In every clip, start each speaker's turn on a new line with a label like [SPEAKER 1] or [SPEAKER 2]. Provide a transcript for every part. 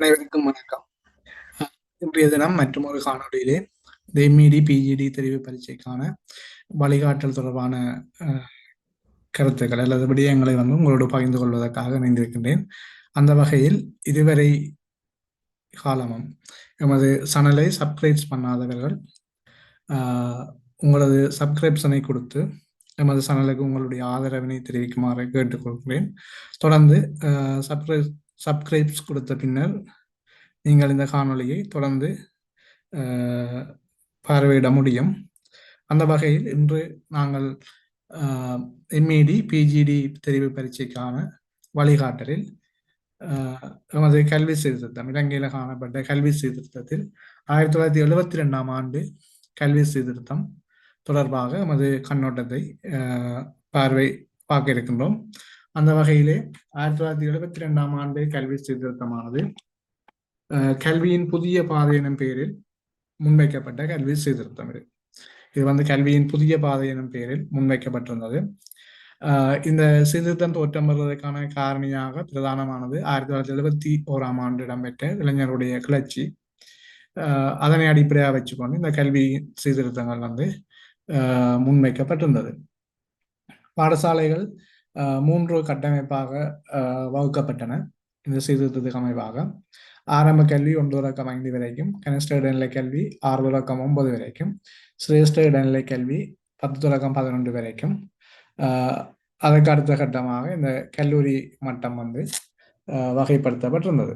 [SPEAKER 1] அனைவருக்கும் வணக்கம். இன்றைய தினம் மற்றும் ஒரு காணொலியிலே எம்இடி பிஜிடி தெரிவு பரீட்சைக்கான வழிகாட்டல் தொடர்பான கருத்துக்கள் அல்லது விடயங்களை வந்து உங்களோடு பகிர்ந்து கொள்வதற்காக இணைந்திருக்கின்றேன். அந்த வகையில் இதுவரை காலமும் எமது சனலை சப்ஸ்கிரைப்ஸ் பண்ணாதவர்கள் உங்களது சப்ஸ்கிரிப்ஷனை கொடுத்து எமது சேனலுக்கு உங்களுடைய ஆதரவினை தெரிவிக்குமாறு கேட்டுக்கொள்கிறேன். தொடர்ந்து சப்ஸ்கிரைப் சப்ஸ்கிரைப்ஸ் கொடுத்த பின்னர் நீங்கள் இந்த காணொலியை தொடர்ந்து பார்வையிட முடியும். அந்த வகையில் இன்று நாங்கள் எம்இடி பிஜிடி தெரிவு பரீட்சைக்கான வழிகாட்டலில் நமது கல்வி சீர்திருத்தம் இலங்கையில் காணப்பட்ட கல்வி சீர்திருத்தத்தில் ஆயிரத்தி தொள்ளாயிரத்தி எழுபத்தி ரெண்டாம் ஆண்டு கல்வி சீர்திருத்தம் தொடர்பாக நமது கண்ணோட்டத்தை பார்வை பார்க்க இருக்கின்றோம். அந்த வகையிலே ஆயிரத்தி தொள்ளாயிரத்தி எழுபத்தி ரெண்டாம் ஆண்டு கல்வி சீர்திருத்தமானது கல்வியின் புதிய பாதை எனும் பெயரில் முன்வைக்கப்பட்ட கல்வி சீர்திருத்தம் இது. இது வந்து கல்வியின் புதிய பாதை எனும் பெயரில் முன்வைக்கப்பட்டிருந்தது. இந்த சீர்திருத்தம் தோற்றம் வருவதற்கான காரணியாக பிரதானமானது ஆயிரத்தி தொள்ளாயிரத்தி எழுபத்தி ஓராம் ஆண்டு இடம்பெற்ற இளைஞருடைய கிளர்ச்சி. அதனை அடிப்படையாக வச்சுக்கொண்டு இந்த கல்வி சீர்திருத்தங்கள் வந்து முன்வைக்கப்பட்டிருந்தது. பாடசாலைகள் மூன்று கட்டமைப்பாக வகுக்கப்பட்டன. இந்த சீர்திருத்தத்துக்கு அமைப்பாக ஆரம்ப கல்வி ஒன்று தொடக்கம் ஐந்து வரைக்கும். கனிஷ்ட இடைநிலை கல்வி ஆறு தொடக்கம் ஒன்பது வரைக்கும். சிரேஷ்ட இடைநிலை கல்வி பத்து தொடக்கம் பதினொன்று வரைக்கும். அதற்கு அடுத்த கட்டமாக இந்த கல்லூரி மட்டம் வந்து வகைப்படுத்தப்பட்டிருந்தது.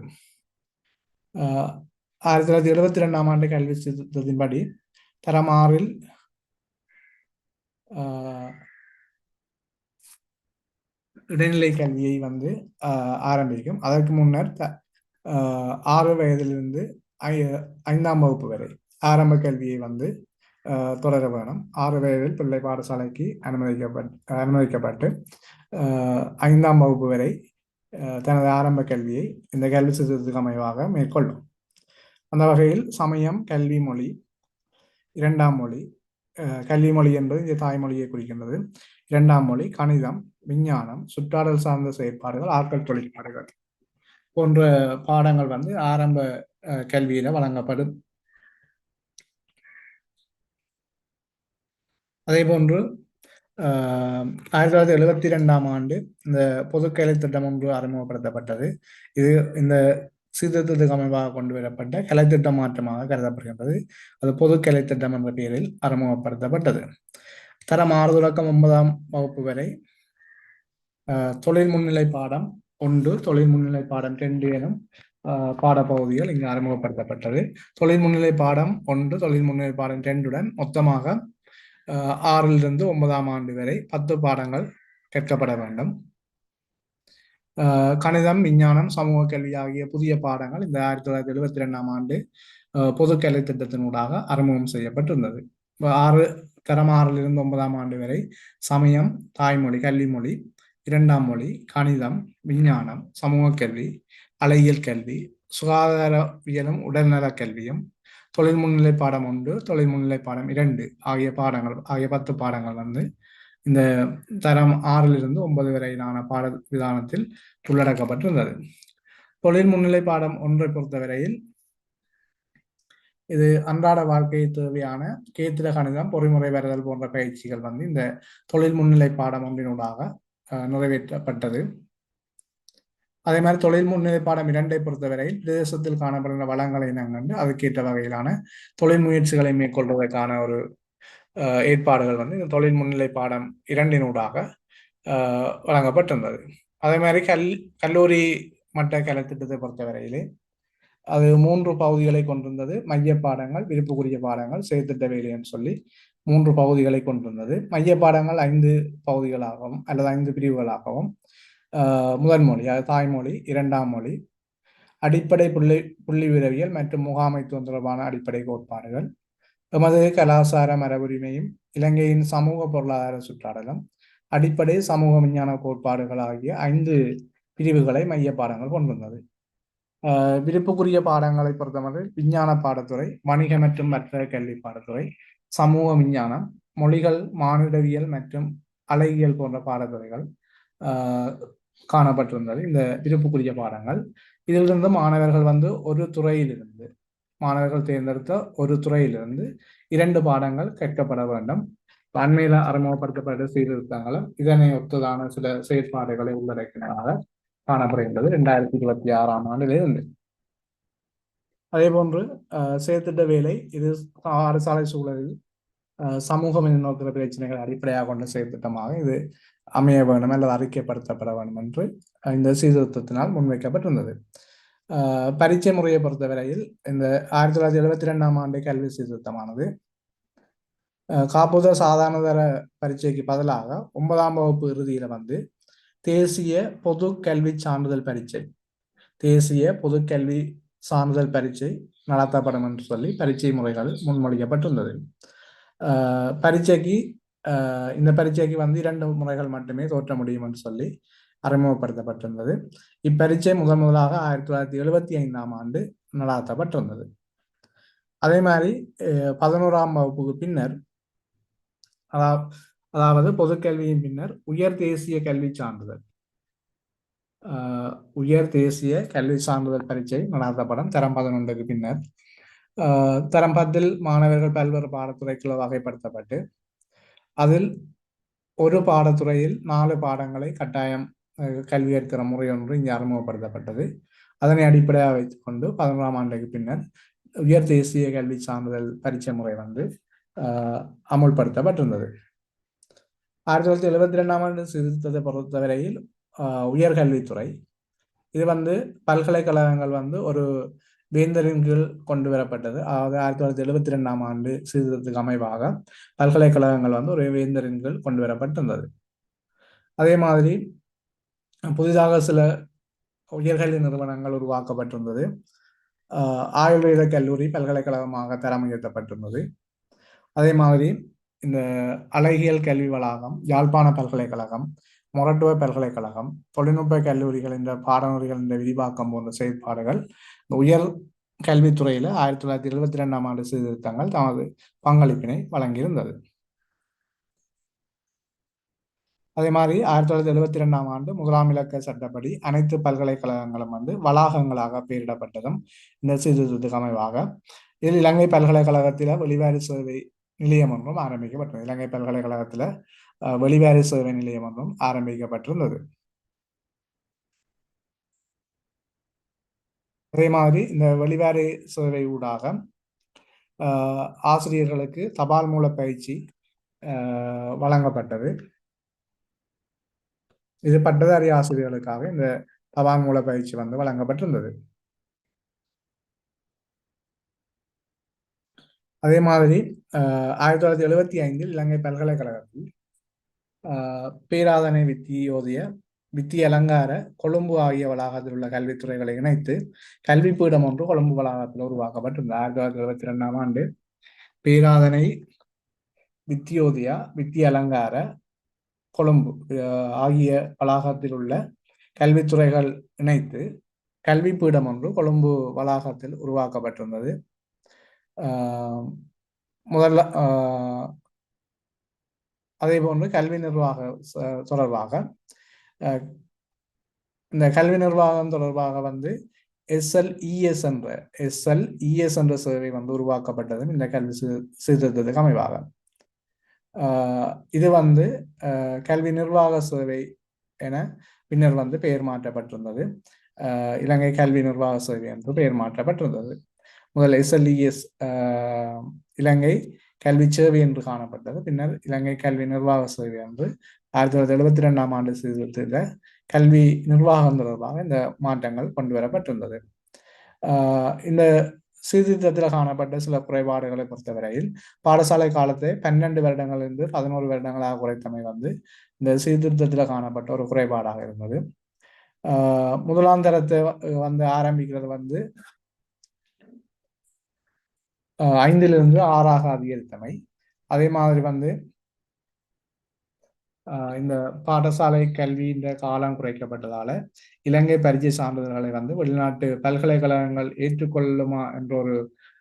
[SPEAKER 1] ஆயிரத்தி தொள்ளாயிரத்தி எழுபத்தி ரெண்டாம் ஆண்டு கல்வி சீர்திருத்தத்தின்படி தரம் ஆறில் இடைநிலை கல்வியை வந்து ஆரம்பிக்கும். அதற்கு முன்னர் ஆறு வயதிலிருந்து ஐந்தாம் வகுப்பு வரை ஆரம்ப கல்வியை வந்து தொடர வேணும். ஆறு வயதில் பிள்ளை பாடசாலைக்கு அனுமதிக்கப்பட்டு அனுமதிக்கப்பட்டு ஐந்தாம் வகுப்பு வரை தனது ஆரம்ப கல்வியை இந்த கல்வி சித்தத்துக்கு அமைவாக மேற்கொள்ளும். அந்த வகையில் சமயம் கல்வி மொழி இரண்டாம் மொழி கல்வி மொழி என்பது இந்த தாய்மொழியை குறிக்கின்றது. இரண்டாம் மொழி கணிதம் விஞ்ஞானம் சுற்றாடல் சார்ந்த செயற்பாடுகள் ஆட்கள் தொழிற்பாடுகள் போன்ற பாடங்கள் வந்து ஆரம்ப கல்வியில வழங்கப்படும். அதே போன்று ஆயிரத்தி தொள்ளாயிரத்தி எழுபத்தி ரெண்டாம் ஆண்டு இந்த பொதுக்கலை திட்டம் ஒன்று அறிமுகப்படுத்தப்பட்டது. இது இந்த சீர்திருத்தத்துக்கு அமைப்பாக கொண்டு வரப்பட்ட கலைத்திட்ட மாற்றமாக கருதப்படுகின்றது. அது பொது கலைத்திட்டம் என்ற பெயரில் அறிமுகப்படுத்தப்பட்டது. தரம் ஆறு தொடக்கம் ஒன்பதாம் வகுப்பு வரை தொழில் முன்னிலை பாடம் ஒன்று தொழில் முன்னிலை பாடம் ரெண்டு எனும் பாடப்பகுதிகள் இங்கு அறிமுகப்படுத்தப்பட்டது. தொழில் முன்னிலை பாடம் ஒன்று தொழில் முன்னிலை பாடம் ரெண்டுடன் மொத்தமாக ஆறிலிருந்து ஒன்பதாம் ஆண்டு வரை பத்து பாடங்கள் கேட்கப்பட வேண்டும். கணிதம் விஞ்ஞானம் சமூக கல்வி ஆகிய புதிய பாடங்கள் இந்த ஆயிரத்தி தொள்ளாயிரத்தி எழுபத்தி ரெண்டாம் ஆண்டு பொது கல்வி திட்டத்தினூடாக அறிமுகம் செய்யப்பட்டிருந்தது. ஆறு தரம் ஆறிலிருந்து ஒன்பதாம் ஆண்டு வரை சமயம் தாய்மொழி கல்வி மொழி இரண்டாம் மொழி கணிதம் விஞ்ஞானம் சமூக கல்வி அலையியல் கல்வி சுகாதாரவியலும் உடல்நல கல்வியும் தொழில் முன்னிலை பாடம் ஒன்று தொழில் முன்னிலை பாடம் இரண்டு ஆகிய பாடங்கள் ஆகிய பத்து பாடங்கள் வந்து இந்த தரம் ஆறிலிருந்து ஒன்பது வரையிலான பாட விதானத்தில் உள்ளடக்கப்பட்டிருந்தது. தொழில் முன்னிலை பாடம் ஒன்றை பொறுத்தவரையில் இது அன்றாட வாழ்க்கையை தேவையான கேத்திர கணிதம் பொறிமுறை வருதல் போன்ற பயிற்சிகள் வந்து இந்த தொழில் முன்னிலை பாடம் ஒன்றினூடாக நிறைவேற்றப்பட்டது. அதே மாதிரி தொழில் முன்னிலை பாடம் இரண்டை பொறுத்தவரையில் பிரதேசத்தில் காணப்படுகிற வளங்களை கண்டு அதுக்கேற்ற வகையிலான தொழில் முயற்சிகளை மேற்கொள்வதற்கான ஒரு ஏற்பாடுகள் வந்து இந்த தொழில் முன்னிலை பாடம் இரண்டினூடாக வழங்கப்பட்டிருந்தது. அதே மாதிரி கல் கல்லூரி மட்ட கலைத்திட்டத்தை பொறுத்தவரையிலே அது மூன்று பகுதிகளை கொண்டிருந்தது. மைய பாடங்கள் விருப்புக்குரிய பாடங்கள் செயற்திட்ட வேலைன்னு சொல்லி மூன்று பகுதிகளை கொண்டிருந்தது. மைய பாடங்கள் ஐந்து பகுதிகளாகவும் அல்லது ஐந்து பிரிவுகளாகவும் முதன்மொழி அது தாய்மொழி இரண்டாம் மொழி அடிப்படை புள்ளி புள்ளி விரவியல் மற்றும் முகாமைத்துவம் தொடர்பான அடிப்படை கோட்பாடுகள் எமது கலாசார மரபுரிமையும் இலங்கையின் சமூக பொருளாதார சுற்றாடலும் அடிப்படை சமூக விஞ்ஞான கோட்பாடுகள் ஆகிய ஐந்து பிரிவுகளை மைய பாடங்கள் கொண்டிருந்தது விருப்புக்குரிய பாடங்களை பொறுத்தவரை விஞ்ஞான பாடத்துறை வணிக மற்றும் மற்ற கல்வி பாடத்துறை சமூக விஞ்ஞானம் மொழிகள் மானிடவியல் மற்றும் அலையியல் போன்ற பாடத்துறைகள் காணப்பட்டிருந்தது. இந்த விருப்புக்குரிய பாடங்கள். இதிலிருந்து மாணவர்கள் வந்து ஒரு துறையிலிருந்து மாணவர்கள் தேர்ந்தெடுத்த ஒரு துறையிலிருந்து இரண்டு பாடங்கள் கற்கப்பட வேண்டும். அண்மையில் அறிமுகப்படுத்தப்பட்ட சீர்திருத்தங்களும் இதனை ஒத்ததான சில செயற்பாடுகளை உள்ளடக்கினதாக காணப்படுகின்றது இரண்டாயிரத்தி இருபத்தி ஆறாம் ஆண்டிலிருந்து. அதே போன்று செயற்திட்ட வேலை இது அரசாலை சூழலில் சமூகம் எதிர்நோக்கிற பிரச்சனைகளை அடிப்படையாக கொண்ட செயற்திட்டமாக இது அமைய வேண்டும் அல்லது அறிக்கைப்படுத்தப்பட வேண்டும் என்று இந்த சீர்திருத்தத்தினால் முன்வைக்கப்பட்டிருந்தது. பரீட்சை முறையை பொறுத்தவரையில் இந்த ஆயிரத்தி தொள்ளாயிரத்தி எழுபத்தி ரெண்டாம் ஆண்டு கல்வி சீர்திருத்தமானது காப்புத சாதாரணதர பரீட்சைக்கு பதிலாக ஒன்பதாம் வகுப்பு இறுதியில வந்து தேசிய பொது கல்வி சான்றிதழ் பரீட்சை தேசிய பொது கல்வி சான்றிதழ் பரீட்சை நடத்தப்படும் என்று சொல்லி பரீட்சை முறைகள் முன்மொழிக்கப்பட்டுள்ளது பரீட்சைக்கு இந்த பரீட்சைக்கு வந்து இரண்டு முறைகள் மட்டுமே தோற்ற முடியும் என்று சொல்லி அறிமுகப்படுத்தப்பட்டிருந்தது. இப்பரீட்சை முதன் முதலாக ஆயிரத்தி தொள்ளாயிரத்தி எழுபத்தி ஐந்தாம் ஆண்டு நடாத்தப்பட்டிருந்தது. அதே மாதிரி பதினோராம் வகுப்புக்கு பின்னர் அதாவது பொது கல்வியின் பின்னர் உயர் தேசிய கல்வி சான்றிதழ் உயர் தேசிய கல்வி சான்றிதழ் பரீட்சை நடாத்தப்படும். தரம் பதினொன்றுக்கு பின்னர் தரம் பத்தில் மாணவர்கள் பல்வேறு பாடத்துறைக்குள்ள வகைப்படுத்தப்பட்டு அதில் ஒரு பாடத்துறையில் நாலு பாடங்களை கட்டாயம் கல்வி கற்கிற முறை ஒன்று இங்கே அறிமுகப்படுத்தப்பட்டது. அதனை அடிப்படையாக வைத்துக்கொண்டு பதினொன்றாம் ஆண்டுக்கு பின்னர் உயர் தேசிய கல்வி சான்றிதழ் பரீட்சை முறை வந்து அமுல்படுத்தப்பட்டிருந்தது. ஆயிரத்தி தொள்ளாயிரத்தி எழுபத்தி ரெண்டாம் ஆண்டு சீர்திருத்தத்தை பொறுத்தவரையில் உயர்கல்வித்துறை. இது வந்து பல்கலைக்கழகங்கள் வந்து ஒரு வேந்தரின் கீழ் கொண்டு வரப்பட்டது. அதாவது ஆயிரத்தி தொள்ளாயிரத்தி எழுபத்தி ரெண்டாம் ஆண்டு சீர்திருத்தத்துக்கு அமைவாக பல்கலைக்கழகங்கள் வந்து ஒரு வேந்தரின் கீழ் கொண்டு வரப்பட்டிருந்தது. அதே மாதிரி புதிதாக சில உயர்கல்வி நிறுவனங்கள் உருவாக்கப்பட்டிருந்தது. ஆயுர்வேத கல்லூரி பல்கலைக்கழகமாக தரம் உயர்த்தப்பட்டிருந்தது அதே மாதிரி இந்த அழகியல் கல்வி வளாகம் யாழ்ப்பாண பல்கலைக்கழகம் மொரட்டுவ பல்கலைக்கழகம் தொழில்நுட்ப கல்லூரிகள் இந்த பாடநூல்கள் இந்த விரிவாக்கம் போன்ற செயற்பாடுகள் உயர் கல்வித்துறையில் ஆயிரத்தி தொள்ளாயிரத்தி எழுபத்தி ரெண்டாம் ஆண்டு சீர்திருத்தங்கள் தமது பங்களிப்பினை வழங்கியிருந்தது. அதே மாதிரி ஆயிரத்தி தொள்ளாயிரத்தி எழுபத்தி ரெண்டாம் ஆண்டு முதலாம் இலக்க சட்டப்படி அனைத்து பல்கலைக்கழகங்களும் வந்து வளாகங்களாக பெயரிடப்பட்டதும் இந்த சீர்திருத்தத்துக்கு அமைவாக. இதில் இலங்கை பல்கலைக்கழகத்தில் வெளிவாரி சேவை நிலையம் ஒன்றும் ஆரம்பிக்கப்பட்டது. இலங்கை பல்கலைக்கழகத்தில் வெளிவாரி சேவை நிலையம் ஒன்றும் ஆரம்பிக்கப்பட்டிருந்தது. அதே மாதிரி இந்த வெளிவாரி சேவை ஊடாக ஆசிரியர்களுக்கு தபால் மூல பயிற்சி வழங்கப்பட்டது. இது பட்டதாரி ஆசிரியர்களுக்காக இந்த தபால் மூல பயிற்சி வந்து வழங்கப்பட்டிருந்தது. அதே மாதிரி ஆயிரத்தி தொள்ளாயிரத்தி எழுபத்தி ஐந்தில் இலங்கை பல்கலைக்கழகத்தில் பேராதனை வித்தியோதிய வித்தி அலங்கார கொழும்பு ஆகிய வளாகத்தில் உள்ள கல்வித்துறைகளை இணைத்து கல்வி பீடம் ஒன்று கொழும்பு வளாகத்தில் உருவாக்கப்பட்டிருந்தது. ஆயிரத்தி தொள்ளாயிரத்தி எழுபத்தி ரெண்டாம் ஆண்டு பேராதனை வித்தியோதியா வித்தி அலங்கார கொழும்பு ஆகிய வளாகத்தில் உள்ள கல்வித்துறைகள் இணைத்து கல்வி பீடம் ஒன்று கொழும்பு வளாகத்தில் உருவாக்கப்பட்டிருந்தது. முதல்ல அதே போன்று கல்வி நிர்வாக தொடர்பாக இந்த கல்வி நிர்வாகம் தொடர்பாக வந்து எஸ்எல்இஎஸ் என்ற எஸ்எல்இஎஸ் என்ற சேவை வந்து உருவாக்கப்பட்டதும் இந்த கல்வி சீர்திருத்தத்துக்கு அமைவாக. இது வந்து கல்வி நிர்வாக சேவை என பின்னர் வந்து பெயர் மாற்றப்பட்டிருந்தது. இலங்கை கல்வி நிர்வாக சேவை என்று பெயர் மாற்றப்பட்டிருந்தது. முதல் எஸ்எல்இஎஸ் இலங்கை கல்வி சேவை என்று காணப்பட்டது. பின்னர் இலங்கை கல்வி நிர்வாக சேவை என்று ஆயிரத்தி தொள்ளாயிரத்தி எழுபத்தி ரெண்டாம் ஆண்டு சீர்திருத்தத்தில் கல்வி நிர்வாகம் தொடர்பாக இந்த மாற்றங்கள் கொண்டு வரப்பட்டிருந்தது. இந்த சீர்திருத்தத்தில் காணப்பட்ட சில குறைபாடுகளை பொறுத்தவரையில் பாடசாலை காலத்தை பன்னெண்டு வருடங்களிலிருந்து பதினோரு வருடங்களாக குறைத்தமை வந்து இந்த சீர்திருத்தத்தில் காணப்பட்ட ஒரு குறைபாடாக இருந்தது. முதலாம் தரத்தை வந்து ஆரம்பிக்கிறது வந்து ஐந்திலிருந்து ஆறாக அதிகரித்தமை. அதே மாதிரி வந்து இந்த பாடசாலை கல்வி இந்த காலம் குறைக்கப்பட்டதால இலங்கை பரிச்சை சான்றிதழ்களை வந்து வெளிநாட்டு பல்கலைக்கழகங்கள் ஏற்றுக்கொள்ளுமா என்ற ஒரு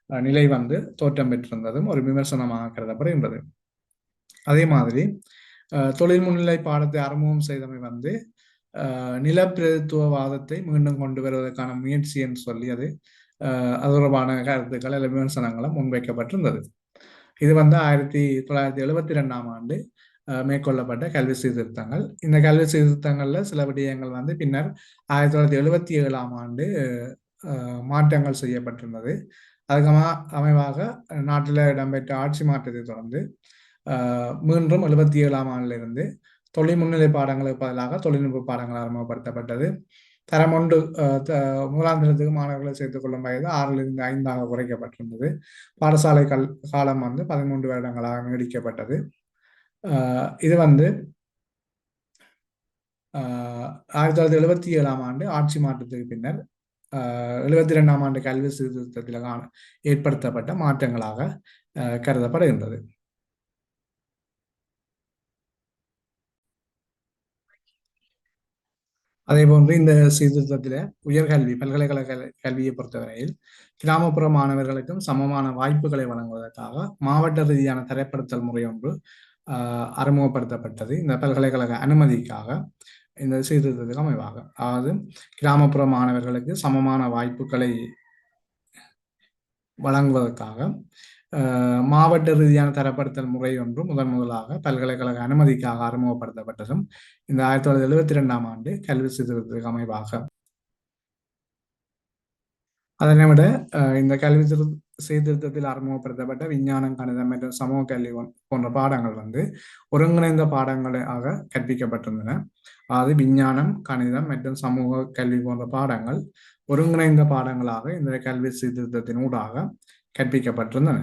[SPEAKER 1] நிலை வந்து தோற்றம் பெற்றிருந்ததும் ஒரு விமர்சனமாக கருதப்படுகின்றது. அதே மாதிரி தொழில் முன்னிலை பாடத்தை அறிமுகம் செய்தமை வந்து நிலப்பிரதித்துவவாதத்தை மீண்டும் கொண்டு வருவதற்கான முயற்சி என்று சொல்லி அது அது தொடர்பான கருத்துக்கள் அல்ல விமர்சனங்களும் முன்வைக்கப்பட்டிருந்தது. இது வந்து ஆயிரத்தி தொள்ளாயிரத்தி எழுபத்தி ரெண்டாம் ஆண்டு மேற்கொள்ளப்பட்ட கல்வி சீர்திருத்தங்கள். இந்த கல்வி சீர்திருத்தங்கள்ல சில விடயங்கள் வந்து பின்னர் ஆயிரத்தி தொள்ளாயிரத்தி எழுபத்தி ஏழாம் ஆண்டு மாற்றங்கள் செய்யப்பட்டிருந்தது. அதுக்கமா அமைவாக நாட்டில் இடம்பெற்ற ஆட்சி மாற்றத்தை தொடர்ந்து மீண்டும் எழுபத்தி ஏழாம் ஆண்டிலிருந்து தொழில் முன்னிலை பாடங்களுக்கு பதிலாக தொழில்நுட்ப பாடங்கள் அறிமுகப்படுத்தப்பட்டது. தரம் ஒன்று முதலாம் தரத்துக்கு மாணவர்களை சேர்த்துக் கொள்ளும் வயது ஆறிலிருந்து ஐந்தாக குறைக்கப்பட்டிருந்தது. பாடசாலை கல் காலம் வந்து பதிமூன்று வருடங்களாக நீடிக்கப்பட்டது. இது வந்து ஆயிரத்தி தொள்ளாயிரத்தி எழுபத்தி ஏழாம் ஆண்டு ஆட்சி மாற்றத்துக்கு பின்னர் எழுபத்தி ரெண்டாம் ஆண்டு கல்வி சீர்திருத்தத்தில் ஏற்படுத்தப்பட்ட மாற்றங்களாக கருதப்படுகின்றது. அதே போன்று இந்த சீர்திருத்தத்தில உயர்கல்வி பல்கலைக்கழக கல்வியை பொறுத்தவரையில் கிராமப்புற மாணவர்களுக்கும் சமமான வாய்ப்புகளை வழங்குவதற்காக மாவட்ட ரீதியான தரப்படுத்தல் முறை ஒன்று அறிமுகப்படுத்தப்பட்டது. இந்த பல்கலைக்கழக அனுமதிக்காக இந்த சீர்திருத்தத்துக்கு அமைவாக. அதாவது கிராமப்புற மாணவர்களுக்கு சமமான வாய்ப்புகளை வழங்குவதற்காக மாவட்ட ரீதியான தரப்படுத்தல் முறை ஒன்று முதன் முதலாக பல்கலைக்கழக அனுமதிக்காக அறிமுகப்படுத்தப்பட்டதும் இந்த ஆயிரத்தி தொள்ளாயிரத்தி எழுபத்தி ரெண்டாம் ஆண்டு கல்வி சீர்திருத்தத்துக்கு அமைவாக. அதனை விட இந்த கல்வி சீர்திருத்தத்தில் அறிமுகப்படுத்தப்பட்ட விஞ்ஞானம் கணிதம் மற்றும் சமூக கல்வி போன்ற பாடங்கள் வந்து ஒருங்கிணைந்த பாடங்களாக கற்பிக்கப்பட்டிருந்தன அதாவது விஞ்ஞானம் கணிதம் மற்றும் சமூக கல்வி போன்ற பாடங்கள் ஒருங்கிணைந்த பாடங்களாக இந்த கல்வி சீர்திருத்தத்தின் ஊடாக கற்பிக்கப்பட்டிருந்தன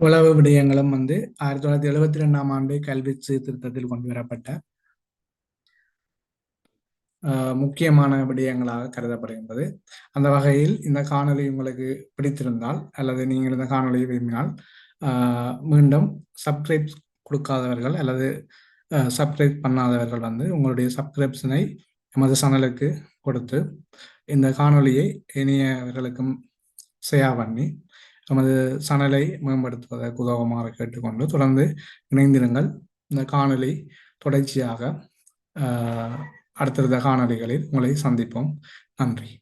[SPEAKER 1] உளவு விடயங்களும் வந்து ஆயிரத்தி தொள்ளாயிரத்தி எழுபத்தி ரெண்டாம் ஆண்டு கல்வி சீர்திருத்தத்தில் கொண்டு வரப்பட்ட முக்கியமான விடயங்களாக கருதப்படுகின்றது. அந்த வகையில் இந்த காணொலி உங்களுக்கு பிடித்திருந்தால் அல்லது நீங்கள் இந்த காணொலியை விரும்பினால் மீண்டும் சப்ஸ்கிரைப் கொடுக்காதவர்கள் அல்லது சப்ஸ்கிரைப் பண்ணாதவர்கள் வந்து உங்களுடைய சப்ஸ்கிரிப்ஷனை எமது சேனலுக்கு கொடுத்து இந்த காணொலியை இனியவர்களுக்கும் ஷேர் பண்ணி நமது சேனலை மேம்படுத்துவதற்கு உதவுமாறு கேட்டுக்கொண்டு தொடர்ந்து இணைந்திருங்கள். இந்த காணொலி தொடர்ச்சியாக அடுத்தடுத்த காணொலிகளில் உங்களை சந்திப்போம். நன்றி.